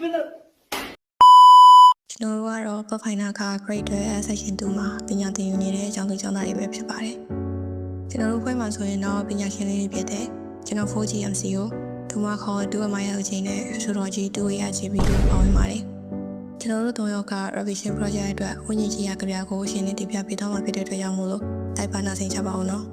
been a ကျွန်တော်တို့ကတော့ Pathfinder က Grade 12 Section 2မှာပညာသင်ယူနေတဲ့အကြောင်းသူကျောင်းသားတွေပဲဖြစ်ပါတယ်။ကျွန်တော်တို့ဖွဲ့မှာဆိုရင်တော့ပညာရှင်လေးတွေဖြစ်တဲ့ကျွန်တော် 4GMC ကိုဒူမခေါ်ဒူမရဲ့အချိန်နဲ့ဆိုတော်ကြီး 2 ARGB တို့ပေါင်းပါတယ်။ကျွန်တော်တို့၃ယောက်က revision project အတွက်ဝင်းကြီးကြီးရကြပြကိုရှင်းနေတင်ပြပေးတော့မှာဖြစ်တဲ့အတွက်ကြောင့်မို့လို့တိုက်ပါနာစိန်ချပါအောင်နော်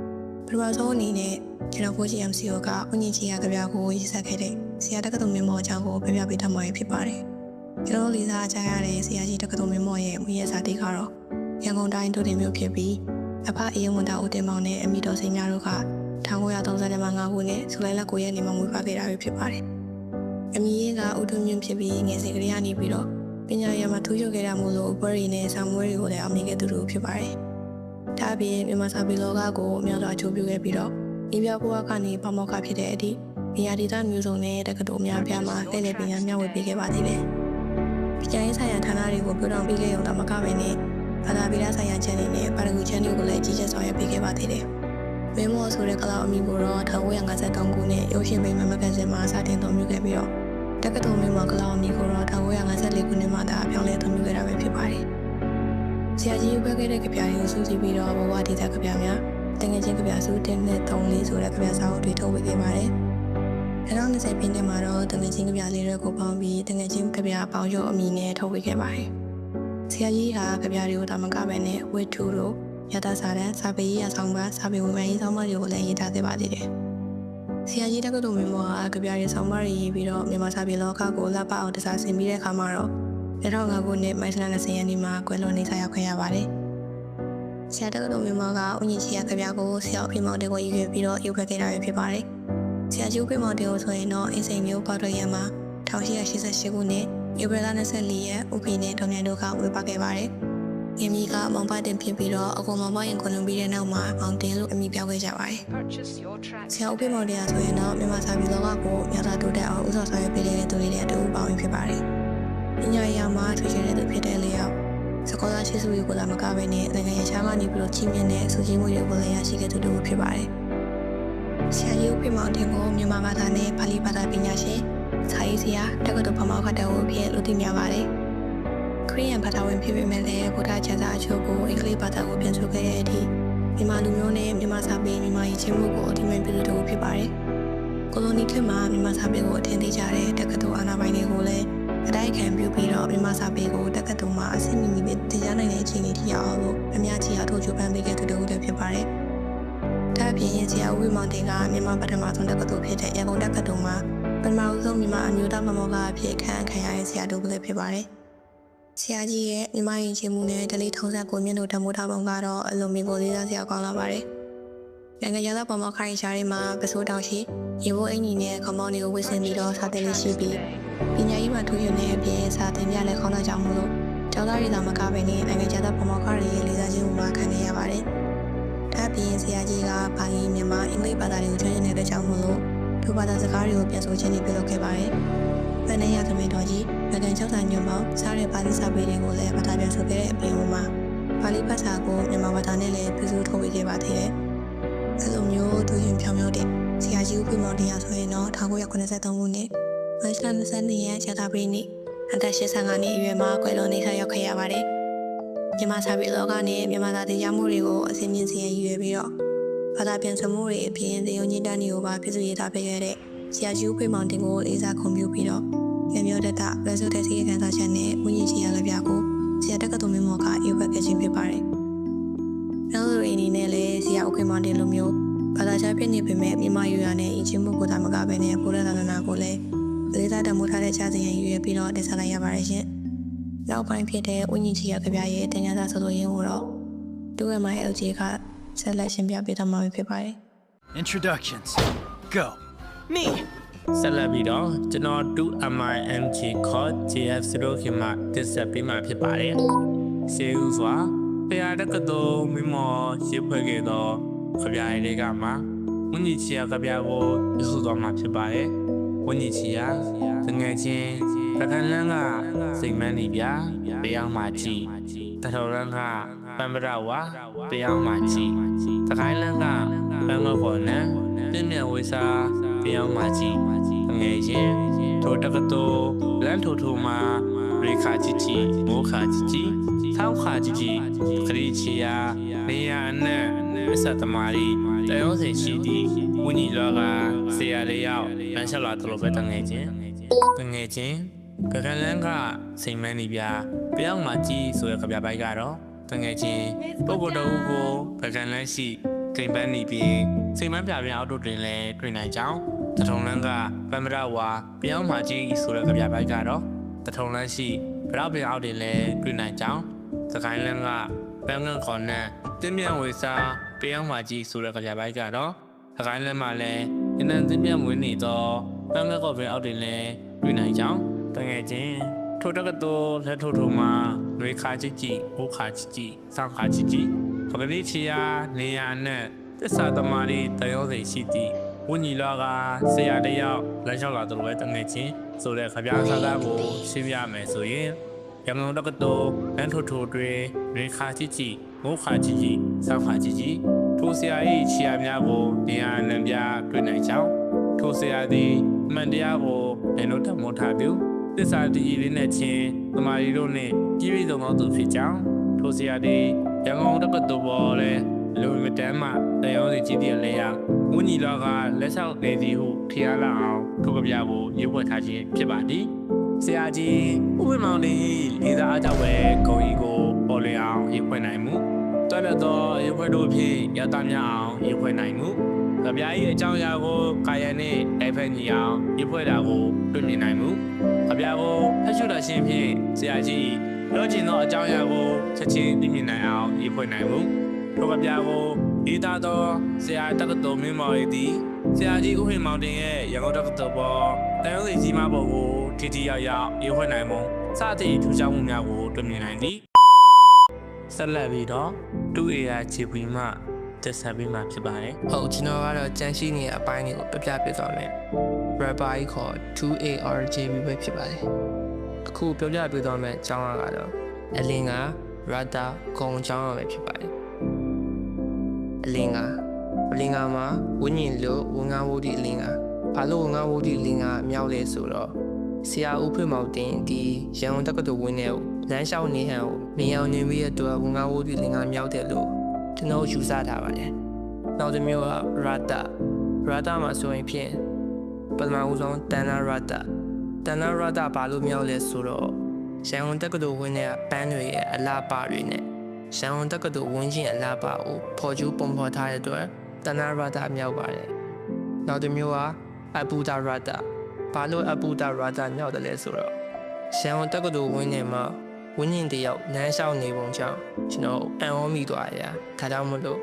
။ပထမဆုံးအနေနဲ့ ကျွန်တော် 4GMC ကဝင်းကြီးကြီးရကြပြကိုရေးဆက်ခဲ့တဲ့ဆရာတက္ကသိုလ်မြင့်မော်အကြောင်းကိုပြပြပေးထားမှာဖြစ်ပါတယ်။ကျွန်တော်တို့လေးစားကြရတဲ့ဆရာကြီးတက္ကသိုလ်မင်းမော်ရဲ့မွေးရစာတိကတော့ရန်ကုန်တိုင်းဒုတိယမြို့ဖြစ်ပြီးအဖအေးဝန်တာဦးတင်မောင်နဲ့အမိတော်စိန်များတို့က1930မှာ9ခုနှစ်ဇူလိုင်လ9ရက်နေ့မှာမွေးဖွားခဲ့တာပဲဖြစ်ပါတယ်။အမိရေးကဦးထွန်းမြင့်ဖြစ်ပြီးငယ်စဉ်ကလေးကနေပြီးတော့ပညာရေးမှာထူးချွန်ခဲ့တာမို့လို့ဘွဲရီနဲ့ဆောင်းမွေးတွေကိုလည်းအောင်မြင်ခဲ့သူတို့ဖြစ်ပါတယ်။ဒါအပြင်မြန်မာစာပေလောကကိုအများစွာအကျိုးပြုခဲ့ပြီးတော့ ဤပြဘဝကနေပမောက္ခဖြစ်တဲ့အထိပညာဒေသမျိုးစုံနဲ့တက္ကသိုလ်များပြားမှာလက်လက်ပညာမျှဝေပေးခဲ့ပါသေးတယ်။ပညာရေးဆိုင်ရာဌာနတွေကိုပြောင်းပေးခဲ့ရုံသာမကဘဲနဲ့ဘာသာဗေဒဆိုင်ရာချန်နယ်နဲ့ပါရဂူချန်နယ်ကိုလည်းကြီးကြပ်ဆောင်ရွက်ပေးခဲ့ပါသေးတယ်။မင်းမောဆိုတဲ့ကလောက်အမည်ကိုတော့1953ခုနှစ်ရုပ်ရှင်ပိန်မမဂဇင်းမှာစတင်တော်မူခဲ့ပြီးတော့တက္ကသိုလ်မြို့မှာကလောက်အမည်ကိုတော့1954ခုနှစ်မှာဒါပြောင်းလဲတော်မူခဲ့တာပဲဖြစ်ပါတယ်။ဆရာကြီးဘက်ခဲ့တဲ့ကြပြတွေကိုစူးစီးပြီးတော့ဘဝဒေတာကြပြများ တငယ်ချင်းကြပြစု1နဲ့3လေးဆိုတဲ့ကြပြစာအုပ်တွေထုတ်ဝေခဲ့ပါတယ်။2020ပြည့်နှစ်မှာတော့တငယ်ချင်းကြပြလေးတွေကိုပေါင်းပြီးတငယ်ချင်းကြပြပေါင်းရုပ်အမည်နဲ့ထုတ်ဝေခဲ့ပါတယ်။ဆရာကြီးဟာကြပြတွေကိုတာမကပဲနဲ့ဝိထုတို့ရတစာတန်းစာပေရေးရဆောင်ပါစာပေဝင်မယ်ရေးဆောင်ပါတွေကိုလည်းရေးထားခဲ့ပါသေးတယ်။ဆရာကြီးတက္ကသိုလ်မြို့မှာကြပြရေးဆောင်ပါရေးပြီးတော့မြန်မာစာပေလောကကိုလက်ပအောင်တစားဆင်ပြီးတဲ့အခါမှာတော့2005ခုနှစ်မိုက်စလန်20ရက်နေ့မှာကွယ်လွန်နေဆရာခွင့်ရပါတယ်။ ဆရာတက္ကသိုလ်မြို့မှာကဦးညီချီရကြပြကိုဆရာအဖေမောင်တွေကိုရည်ရွယ်ပြီးတော့ရုပ်ဖက်ခဲ့တာပဲဖြစ်ပါတယ်။ဆရာကြီးဖေမော်တင်ကိုဆိုရင်တော့အင်းစိန်မျိုးပေါတော့ရမှာ1888ခုနှစ်ဧပြီလ24ရက်ဥပိနဲ့ဒေါ်မြန်တို့ကဝေပါခဲ့ပါတယ်။ငမီကမောင်ပတင်ဖြစ်ပြီးတော့အကုန်မောင်ပရင်ကွန်လွန်ပြီးတဲ့နောက်မှာမောင်တင်လို့အမည်ပြောင်းခဲ့ကြပါတယ် Purchase your track. ။ဆရာဥပိမော်တင်ကဆိုရင်တော့မြန်မာစာပေလောကကိုမြတ်သာတိုးတက်အောင်ဥဆောင်ဆောင်ရွက်ပေးတဲ့သူတွေနဲ့အတူပါဝင်ဖြစ်ပါတယ်။ပညာရေးမှာထွေချတဲ့သူဖြစ်တဲ့လျောက် စကောလာရှိစုတွေကိုလာမကပဲနဲ့နိုင်ငံရေးချားကနေပြီးတော့ချင်းမြင့်တဲ့စူးကြီးမှုတွေကိုလည်းရရှိခဲ့သူတို့ဖြစ်ပါတယ်။ဆရာကြီးဦးဖေမောင်တင်ကိုမြန်မာဘာသာနဲ့ပါဠိဘာသာပညာရှင်စာရေးဆရာတက္ကသိုလ်ဗမောက္ခတော်ကိုဖြစ်လို့သိများပါတယ်။ခရီးယန်ဘာသာဝင်ဖြစ်ပေမဲ့လည်းဗုဒ္ဓကျမ်းစာအချို့ကိုအင်္ဂလိပ်ဘာသာကိုပြန်ဆိုခဲ့တဲ့အထိမြန်မာလူမျိုးနဲ့မြန်မာစာပေမြန်မာရေးချင်းမှုကိုအတိမတ်ပြုသူဖြစ်ပါတယ်။ကိုလိုနီခေတ်မှာမြန်မာစာပေကိုအထင်သေးကြတဲ့တက္ကသိုလ်အာဏာ ပြုပြီးတော့မြန်မာစာပေကိုတက္ကသိုလ်မှာအဆင့်မြင့်မြင့်တင်ကြားနိုင်တဲ့အခြေအနေထိရောက်အောင်လို့အများကြီးအားထုတ်ကြိုးပမ်းပေးခဲ့သူတို့လည်းဖြစ်ပါတယ်။ဒါ့အပြင်ဆရာဦးဝိမောင်တင်ကမြန်မာပထမဆုံးတက္ကသိုလ်ဖြစ်တဲ့ရန်ကုန်တက္ကသိုလ်မှာပထမဆုံးမြန်မာအမျိုးသားမမောကအဖြစ်ခန့်အပ်ခံရတဲ့ဆရာတို့လည်းဖြစ်ပါတယ်။ဆရာကြီးရဲ့မြန်မာယဉ်ကျေးမှုနဲ့ဒလိထုံးစံကိုမြင့်လို့တမိုးထားပုံကတော့အလုံးမျိုးကိုလေးစားစရာကောင်းလာပါတယ်။ နိုင်ငံရသားပမောခိုင်ရှားတွေမှာပစိုးတောင်ရှိရေဘိုးအင်ကြီးနဲ့ခေါင်းပေါင်းတွေကိုဝစ်ဆင်ပြီးတော့စာသင်လေးရှိပြီးပညာရေးမှာထူးချွန်တဲ့အပြင်စာသင်ပြလည်းခေါင်းတော့ကြောင့်မလို့ကျောင်းသားတွေသာမကပဲနဲ့နိုင်ငံခြားသားပမောခိုင်တွေရဲ့လေးစားခြင်းကိုမှခံနေရပါတယ်။ဒါ့အပြင်ဆရာကြီးကပါဠိမြန်မာအင်္ဂလိပ်ဘာသာတွေကိုကျွမ်းကျင်တဲ့ကြောင့်မို့လို့ဒုဘာသာစကားတွေကိုပြန်ဆိုခြင်းတွေပြုလုပ်ခဲ့ပါတယ်။ဗန်နေရသမီးတော်ကြီးဗကန်ကျောက်စာညွန့်ပေါင်းစားတဲ့ပါဠိစာပေတွေကိုလည်းဘာသာပြန်ဆိုခဲ့တဲ့အပြင်မှာပါဠိဘာသာကိုမြန်မာဘာသာနဲ့လည်းပြုစုထုတ်ဝေခဲ့ပါသေးတယ်။ အဲလိုမျိုးသူရင်ဖြောင်းမျိုးတဲ့ဆရာကြီးဦးဖေမောင်တရားဆိုရင်တော့1983ခုနှစ်မတ်လ22ရက်ဇာတာပရိနေ့အသက်85နှစ်အရွယ်မှာကွယ်လွန်နေဆက်ရောက်ခဲ့ရပါတယ်။မြန်မာစာပေလောကနဲ့မြန်မာသားတင်ကြားမှုတွေကိုအစဉ်မြင့်စီရင်ရည်ရွယ်ပြီးတော့ဘာသာပြန်ဆိုမှုတွေအပြင်သင်ယုံကြည်တတ်တွေကိုပါပြည့်စုံရတာဖြစ်ရတဲ့ဆရာကြီးဦးဖေမောင်တင်ကိုလေးစားခုံပြုပြီးတော့ရမျိုးတတလက်စုတဲ့စီရင်ခံစားချက်နဲ့ဝိညာဉ်ကြီးရလည်းပြကိုဆရာတက္ကသိုလ်မင်းမော်ကရုပ်ဘက်ခဲ့ခြင်းဖြစ်ပါတယ်။ နောက်လိုအနေနဲ့လည်းဆရာဦးဖေမောင်တင်လိုမျိုးဘာသာခြားဖြစ်နေပေမဲ့မြန်မာယူရနဲ့အချင်းမှုကိုသာမကပဲနဲ့ဘုရားသာသနာကိုလည်းလေးစားတမိုးထားတဲ့ခြားစီရင်ရည်ရွယ်ပြီးတော့တင်ဆက်လိုက်ရပါတယ်ရှင်။နောက်ပိုင်းဖြစ်တဲ့ဝိညာဉ်ကြီးရကြပြရဲ့တင်ညာစာဆိုလိုရင်းကိုတော့တူဝဲမိုင်း LG ကဆက်လက်ရှင်းပြပေးသွားမှာဖြစ်ပါတယ် introductions. Go. Me. ဆက်လက်ပြီးတော့ကျွန်တော် 2MIMG ခေါ် JF0 ခင်မှတင်ဆက်ပေးမှာဖြစ်ပါတယ်။စေဦးစွာ ဖရာတက္ကသိုလ်မိမောရှင်းဖွဲ့ခဲ့သောကြပြရည်တွေကမှဝိညာဉ်ချီယာကြပြကိုပြုစုသွားမှာဖြစ်ပါတယ်။ဝိညာဉ်ချီယာတငယ်ချင်းပကံလန်းကစိတ်မန်းနေပြတရားမှကြည့်တထော်လန်းကပံပရဝါတရားမှကြည့်တခိုင်းလန်းကပန်းမဖို့နံပြင်းမြန်ဝေစာတရားမှကြည့်ငယ်ချင်းထိုတက္ကသိုလ်လမ်းထိုထိုမှာရေခါကြည့်ကြည့်မိုးခါ ကြည့်ကြည့်ဆောင်းခါကြည့်ကြည့်ခရီးချီယာနေရအနက်အဆက်သမားရီတယောစင်ရှိသည့်ဝိညာဉ်လောကဆရာလေးယောက်လမ်းလျှောက်လာတယ်လို့ပဲတငယ်ချင်းတငယ်ချင်းကကလန်းကစိန်မန်းနေပြပြောင်းမှကြီးဆိုတဲ့ကြပြပိုက်ကတော့တငယ်ချင်းပုဂ္ဂိုလ်တော်ကိုကကလန်းရှိစိန်ပန်းနေပြီးစိန်မန်းပြပြအောက်တို့တွင်လည်းတွေ့နိုင်ကြောင်းတထုံလန်းကပမ္ပရဝါပြောင်းမှကြီးဆိုတဲ့ကြပြပိုက်ကတော့တထုံလန်းရှိဗရောက်ပြအောက်တွင်လည်းတွေ့နိုင်ကြောင်း စကိုင်းလန်းကပန်းငန်ခေါ်နဲ့တင်းမြန်ဝေစာပြောင်းမှကြီးဆိုတဲ့ကြပြပိုက်ကတော့စကိုင်းလန်းမှာလည်းအနန္တမြတ်မွေးနေသောပန်းငန်ခေါ်ပြအောက်တွင်လည်းတွေ့နိုင်ကြောင်းတငယ်ချင်းထိုတကတိုလက်ထိုထိုမှာရွေခါချစ်ကြည့်ဟိုခါချစ်ကြည့်စောင်းခါချစ်ကြည့်ခပတိချီယာနေရနဲ့တစ္ဆာသမารီတယောစိရှိသည့်ဝိညာဉ်လောကဆရာတယောက်လက်လျှောက်လာသူလိုပဲတငယ်ချင်းဆိုတဲ့ခပြားစားသားကိုရှင်းပြမယ်ဆိုရင် ရန်ကုန်တက္ကသိုလ်လမ်းထိုထိုတွင်ရွေခါချစ်ကြည့်ဟိုခါချစ်ကြည့်စောင်းခါချစ်ကြည့်ထိုဆရာ၏ချီယာများကိုနေရာနံပြတွေ့နိုင်ကြောင်းထိုဆရာသည်အမှန်တရားကိုလည်းလို့တမောထားပြုသစ္စာတည်လေးနဲ့ချင်းသမာရီတို့နဲ့ပြည်ပြည်စုံသောသူဖြစ်ကြောင်းထိုဆရာဒီရန်ကုန်တက္ကသိုလ်ပေါ်လဲလူမတန်းမှတရားစီကြည့်တဲ့လေယာဝင်းကြီးလောကလက်ဆောက်နေသည်ဟုထင်ရလောက်အောင်ထိုကပြကိုရေးဖွဲ့ထားခြင်းဖြစ်ပါသည် ဆရာကြီးဥပမောင်လေးလေးစားအကြောက်ပဲဂုံကြီးကိုပေါ်လွင်အောင်ရေးဖွဲ့နိုင်မှုတွက်လက်သောရေးဖွဲ့တို့ဖြင့်ရတများအောင်ရေးဖွဲ့နိုင်မှုကြပြား၏အကြောင်းအရာကိုကာယနဲ့တိုက်ဖက်ညီအောင်ရေးဖွဲ့တာကိုတွေ့မြင်နိုင်မှု။အပြာကိုဖတ်ရှုတာရှင်ဖြင့်ဆရာကြီးပြောချင်သောအကြောင်းအရာကိုချက်ချင်းသိမြင်နိုင်အောင်ရေးဖွဲ့နိုင်မှု။ထိုကပြကိုဤသားသောဆရာတက္ကသိုလ်မင်းမော်ရီသည်ဆရာကြီးဦးဟင်မောင်တင်ရဲ့ရန်ကုန်တက္ကသိုလ်ပေါ် တန်ရုံးစီကြီးမပေါ်ကိုတီတီရောက်ရောက်ရေးဖွဲ့နိုင်မှုစသည့်ထူးခြားမှုများကိုတွေ့မြင်နိုင်သည်။ဆက်လက်ပြီးတော့ 2AI ခြေပွေမှတက်ဆက်ပြီးမှဖြစ်ပါတယ်ဟုတ်ကျွန်တော်ကတော့ကြန့်ရှိနေတဲ့အပိုင်းတွေကိုပြပြပြသွားမယ် rapper ကြီးခေါ် 2ARJB ပဲဖြစ်ပါတယ်အခုပြောပြပြသွားမယ်အကြောင်းအရာကတော့အလင်က rata ဂုံအကြောင်းအရာပဲဖြစ်ပါတယ်အလင်ကအလင်ကမှာဝိညာဉ်လို့ဝန်ငါဝုဒ္ဓအလင်က ဘာလို့ဝန်ငါဝုဒ္ဓအလင်ကမြောက်လဲဆိုတော့ဆရာဦးဖွင့်မောင်တင်ဒီရန်ကုန်တက္ကသိုလ်ဝင်းထဲကိုလမ်းလျှောက်နေဟန်ကိုမြင်အောင်နေပြီးတဲ့အတွက်ဝန်ငါဝုဒ္ဓအလင်ကမြောက်တယ်လို့ကျွန်တော်ယူဆထားပါတယ်နောက်တစ်မျိုးက rata rata မှာဆိုရင်ဖြင့်ပထမဦးဆုံးတန်နာ rata တန်နာ rata ဘာလို့မြောက်လဲဆိုတော့ရန်ကုန်တက္ကသိုလ်ဝင်းတဲ့ပန်းတွေရဲ့အလားပါတွေနဲ့ရန်ကုန်တက္ကသိုလ်ဝင်းချင်းအလားပါကိုဖော်ကျူးပုံဖော်ထားတဲ့အတွက်တန်နာ rata မြောက်ပါတယ်နောက်တစ်မျိုးက အပူတာ rata ဘာလို့အပူတာ rata မြောက်တယ်လဲဆိုတော့ရန်ကုန်တက္ကသိုလ်ဝင်းနေမှာဝင်းရင်တယောက်နန်းလျှောက်နေပုံကြောင့်ကျွန်တော်အံ့ဩမိသွားရတာဒါကြောင့်မလို့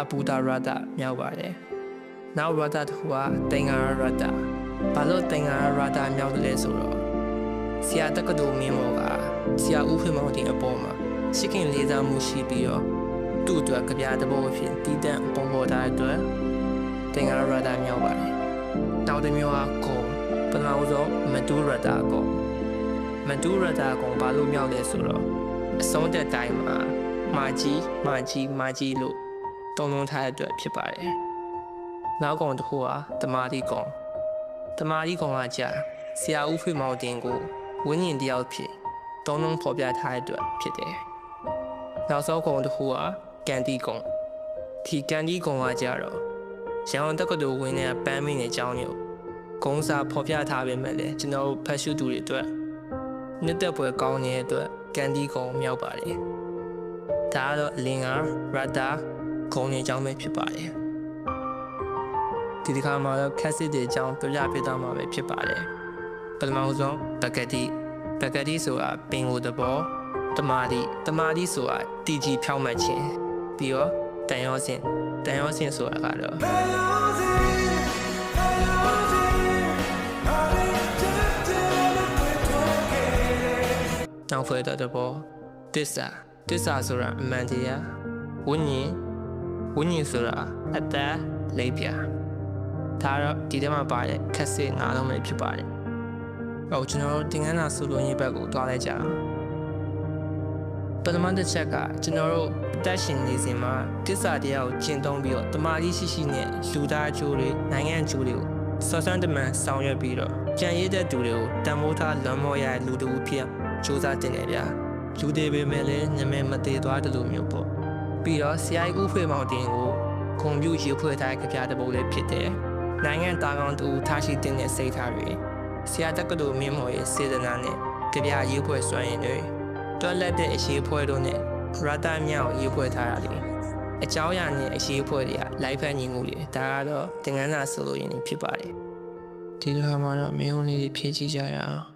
အပူတာရတာမြောက်ပါတယ်။နောက်ရတာတစ်ခုကတင်္ဂါရတာ။ဘာလို့တင်္ဂါရတာမြောက်တယ်လဲဆိုတော့ဆရာတက္ကသိုလ်မင်းမောကဆရာဦးဖေမောင်တင်အပေါ်မှာရှိခင်လေးစားမှုရှိပြီးတော့သူ့အတွက်ကြပြတဲ့ဘောဖြစ်တည်တံ့ပုံပေါ်ထားတဲ့အတွက်တင်္ဂါရတာမြောက်ပါတယ်။ နောက်တစ်မျိုးကကုံပထမဆုံးမတူရတာကုံမတူရတာကုံဘာလို့မြောက်လဲဆိုတော့အဆုံးတက်တိုင်းမှာမာကြီးမာကြီးမာကြီးလို့တုံလုံးထားတဲ့အတွက်ဖြစ်ပါတယ်။နောက်ကောင်တစ်ခုကတမာတိကောင်တမာတိကောင်ကကြာဆရာဦးဖေမောင်တင်ကိုဝင်းရင်တယောက်ဖြစ်တုံလုံးဖော်ပြထားတဲ့အတွက်ဖြစ်တယ်။နောက်ဆုံးကောင်တစ်ခုကကန်တီကောင်ဒီကန်တီကောင်ကကြာတော့ ရန်ကုန်တက္ကသိုလ်ဝင်းတဲ့ပန်းမင်းရဲ့အကြောင်းမျိုးဂုံးစာဖော်ပြထားပေမဲ့လည်းကျွန်တော်တို့ဖတ်ရှုသူတွေအတွက်နှစ်သက်ပွဲကောင်းနေတဲ့အတွက်ကန်တီကောင်မြောက်ပါတယ်။ဒါကတော့လင်္ကာရတာဂုံနေအကြောင်းပဲဖြစ်ပါတယ်ဒီဒီခါမှာတော့ခက်စစ်တွေအကြောင်းပြပြပြတော့မှာပဲဖြစ်ပါတယ်ပထမဆုံးဘကတိဘကတိဆိုတာပင်ကိုတဘောတမာတိတမာတိဆိုတာတီကြီးဖြောင်းမှတ်ခြင်းပြီးတော့တန်ရောစင် တန်ရောစင်ဆိုတာကတော့နောက်ဖွဲ့တဲ့တဘောတစ္ဆာတစ္ဆာဆိုတာအမှန်တရားဝိညာဉ်ဝိညာဉ်ဆိုတာအသက်လိပ်ပြဒါတော့ဒီထဲမှာပါတဲ့ခက်စစ်ငါးလုံးပဲဖြစ်ပါတယ်။ဟိုကျွန်တော်တို့တင်ငန်းနာဆိုလိုရေးဘက်ကိုတွားလိုက်ကြအောင်။ ပထမတစ်ချက်ကကျွန်တော်တို့တက်ရှင်နေစဉ်မှာတစ္ဆာတရားကိုကျင့်သုံးပြီးတော့တမာတိရှိရှိနဲ့လူသားအကျိုးတွေနိုင်ငံအကျိုးတွေကိုဆော့ဆန်တမန်ဆောင်ရွက်ပြီးတော့ကြံရည်တဲ့သူတွေကိုတန်မိုးထားလွန်မော်ရတဲ့လူတူဖြစ်စူးစမ်းတင်နေဗျာလူတွေပဲမဲ့လည်းညမဲမသေးသွားတယ်လို့မျိုးပေါ့ပြီးတော့ဆရာကြီးဦးဖွေမောင်တင်ကိုကွန်ပျူတာရေးဖွဲ့ထားတဲ့ကြပြတဲ့ပုံလေးဖြစ်တယ်နိုင်ငံသားကောင်တူထားရှိတင်တဲ့စိတ်ထားတွေဆရာတက္ကသိုလ်မြင့်မော်ရဲ့စေတနာနဲ့ကြပြရေးဖွဲ့စွမ်းရည်တွေ တွက်လက်တဲ့အရေးဖွဲ့တို့နဲ့ရတမြောက်ရေးဖွဲ့ထားတာလေအကြောင်းအရာနဲ့အရေးဖွဲ့တွေကလိုက်ဖက်ညီမှုတွေဒါကတော့တင်ငန်းစာဆိုလို့ရင်ဖြစ်ပါတယ်ဒီလိုဟာမှာတော့မင်းဝင်လေးတွေဖြည့်ကြည့်ကြရအောင်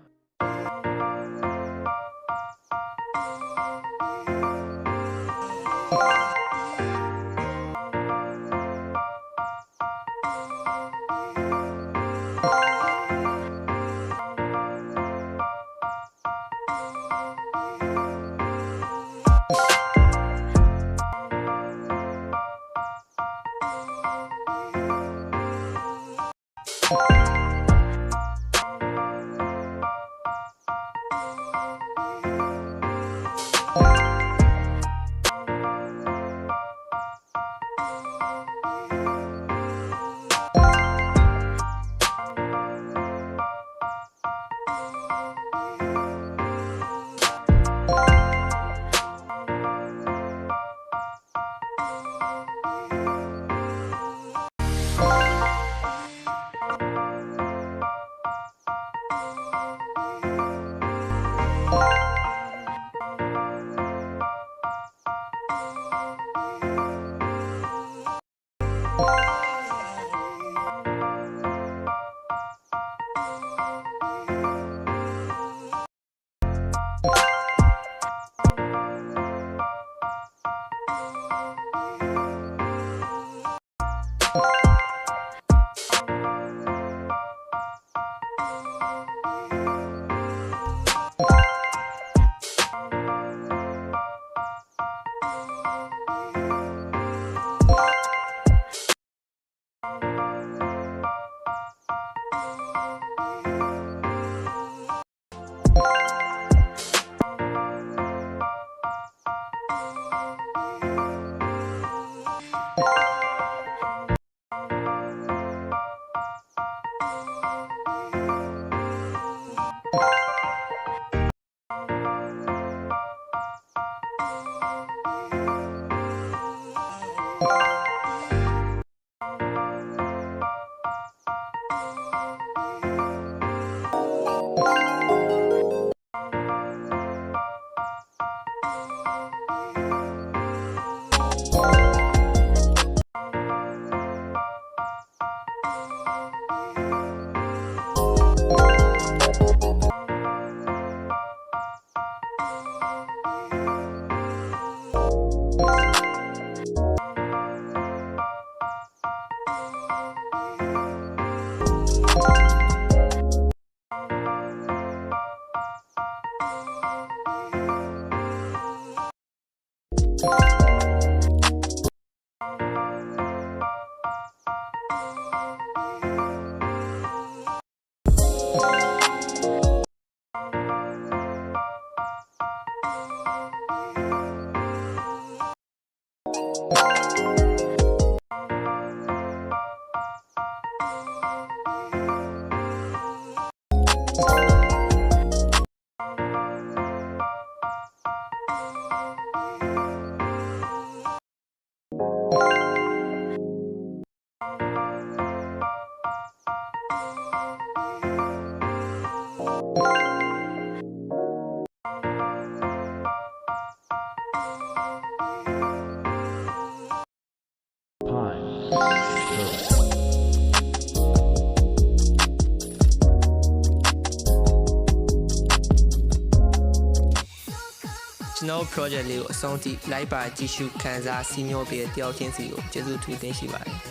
ကျွန်တော်တို့ project လေးကိုအဆုံးထိလိုက်ပါကြည့်ရှုခန်းစားစီးမျောပေးတဲ့တယောက်ချင်းစီကိုကျေးဇူးထူးတင်ရှိပါတယ်